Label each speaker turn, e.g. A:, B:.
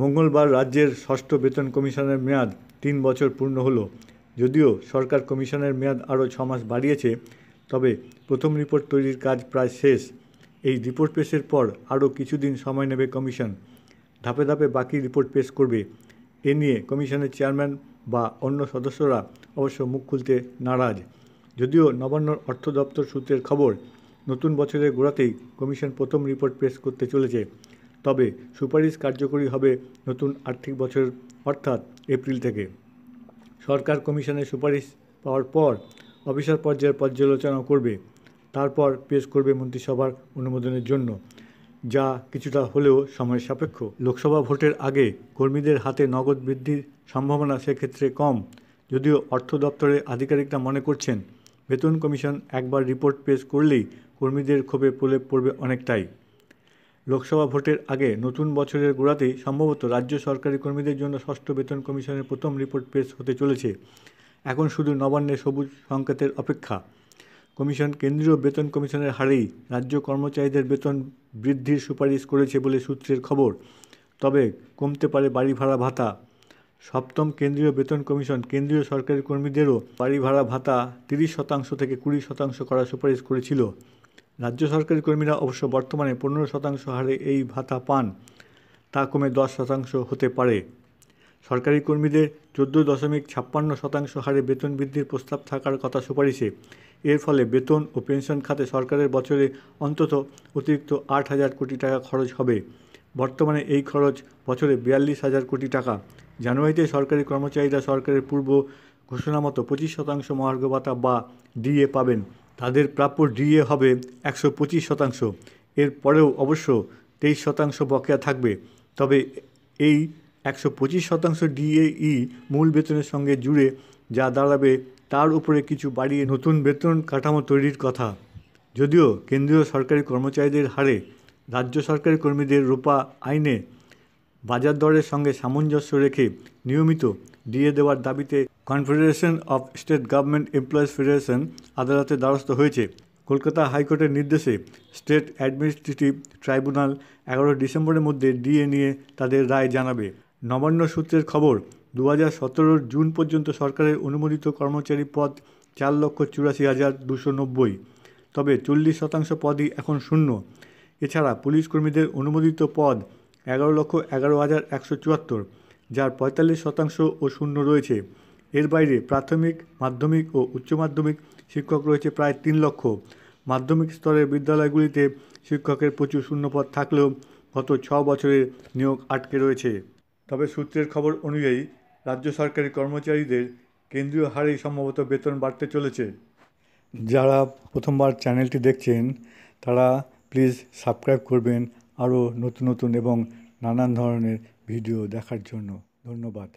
A: মঙ্গলবার রাজ্যের ষষ্ঠ বেতন কমিশনের মেয়াদ তিন বছর পূর্ণ হলো। যদিও সরকার কমিশনের মেয়াদ আরও ছ মাস বাড়িয়েছে, তবে প্রথম রিপোর্ট তৈরির কাজ প্রায় শেষ। এই রিপোর্ট পেশের পর আরও কিছুদিন সময় নেবে কমিশন। ধাপে ধাপে বাকি রিপোর্ট পেশ করবে। এ নিয়ে কমিশনের চেয়ারম্যান বা অন্য সদস্যরা অবশ্য মুখ খুলতে নারাজ। যদিও নবান্ন অর্থ দপ্তর সূত্রের খবর, নতুন বছরের গোড়াতেই কমিশন প্রথম রিপোর্ট পেশ করতে চলেছে। তবে সুপারিশ কার্যকরী হবে নতুন আর্থিক বছর, অর্থাৎ এপ্রিল থেকে। সরকার কমিশনের সুপারিশ পাওয়ার পর অফিসার পর্যায়ের পর্যালোচনা করবে। তারপর পেশ করবে মন্ত্রিসভার অনুমোদনের জন্য, যা কিছুটা হলেও সময় সাপেক্ষ। লোকসভা ভোটের আগে কর্মীদের হাতে নগদ বৃদ্ধির সম্ভাবনা সেক্ষেত্রে কম, যদিও অর্থ দপ্তরের আধিকারিকরা মনে করছেন, বেতন কমিশন একবার রিপোর্ট পেশ করলেই কর্মীদের ক্ষোভে প্রলেপ পড়বে অনেকটাই। লোকসভা ভোটের আগে নতুন বছরের গোড়াতেই সম্ভবত রাজ্য সরকারি কর্মীদের জন্য ষষ্ঠ বেতন কমিশনের প্রথম রিপোর্ট পেশ হতে চলেছে। এখন শুধু নবান্নের সবুজ সংকেতের অপেক্ষা। কমিশন কেন্দ্রীয় বেতন কমিশনের হারেই রাজ্য কর্মচারীদের বেতন বৃদ্ধির সুপারিশ করেছে বলে সূত্রের খবর। তবে কমতে পারে বাড়ি ভাড়া ভাতা। সপ্তম কেন্দ্রীয় বেতন কমিশন কেন্দ্রীয় সরকারি কর্মীদেরও বাড়ি ভাড়া ভাতা তিরিশ শতাংশ থেকে কুড়ি শতাংশ করার সুপারিশ করেছিল। রাজ্য সরকারি কর্মীরা অবশ্য বর্তমানে পনেরো শতাংশ হারে এই ভাতা পান, তা কমে দশ শতাংশ হতে পারে। সরকারি কর্মীদের চোদ্দ দশমিক ছাপ্পান্ন শতাংশ হারে বেতন বৃদ্ধির প্রস্তাব থাকার কথা সুপারিশে। এর ফলে বেতন ও পেনশন খাতে সরকারের বছরে অন্তত অতিরিক্ত আট হাজার কোটি টাকা খরচ হবে। বর্তমানে এই খরচ বছরে বিয়াল্লিশ হাজার কোটি টাকা। জানুয়ারিতে সরকারি কর্মচারীরা সরকারের পূর্ব ঘোষণা মতো পঁচিশ শতাংশ মহার্ঘ ভাতা বা ডিএ পাবেন। তাদের প্রাপ্য ডিএ হবে একশো পঁচিশ শতাংশ। এর পরেও অবশ্য তেইশ শতাংশ বকেয়া থাকবে। তবে এই একশো পঁচিশ শতাংশ ডিএই মূল বেতনের সঙ্গে জুড়ে যা দাঁড়াবে, তার উপরে কিছু বাড়িয়ে নতুন বেতন কাঠামো তৈরির কথা। যদিও কেন্দ্রীয় সরকারি কর্মচারীদের হারে রাজ্য সরকারি কর্মীদের রূপা আইনে বাজার দরের সঙ্গে সামঞ্জস্য রেখে নিয়মিত ডিএ দেওয়ার দাবিতে confederation of state government employees federation আদালতে দ্বারস্থ হয়েছে। কলকাতা হাইকোর্টের নির্দেশে স্টেট অ্যাডমিনিস্ট্রেটিভ ট্রাইব্যুনাল এগারো ডিসেম্বরের মধ্যে ডিএ নিয়ে তাদের রায় জানাবে। নবান্ন সূত্রের খবর দু হাজার সতেরোর জুন পর্যন্ত সরকারের অনুমোদিত কর্মচারী পদ চার লক্ষ চুরাশি হাজার দুশো নব্বই। তবে চল্লিশ শতাংশ পদই এখন শূন্য। এছাড়া পুলিশ কর্মীদের অনুমোদিত পদ এগারো লক্ষ এগারো হাজার একশো চুয়াত্তর, যার পঁয়তাল্লিশ শতাংশ ও শূন্য রয়েছে। এর বাইরে প্রাথমিক, মাধ্যমিক ও উচ্চ মাধ্যমিক শিক্ষক রয়েছে প্রায় তিন লক্ষ। মাধ্যমিক স্তরের বিদ্যালয়গুলিতে শিক্ষকের প্রচুর শূন্যপদ থাকলেও গত ছ বছরের নিয়োগ আটকে রয়েছে। তবে সূত্রের খবর অনুযায়ী, রাজ্য সরকারি কর্মচারীদের কেন্দ্রীয় হারেই সম্ভবত বেতন বাড়তে চলেছে। যারা প্রথমবার চ্যানেলটি দেখছেন, তারা প্লিজ সাবস্ক্রাইব করবেন আরও নতুন নতুন এবং নানান ধরনের ভিডিও দেখার জন্য ধন্যবাদ।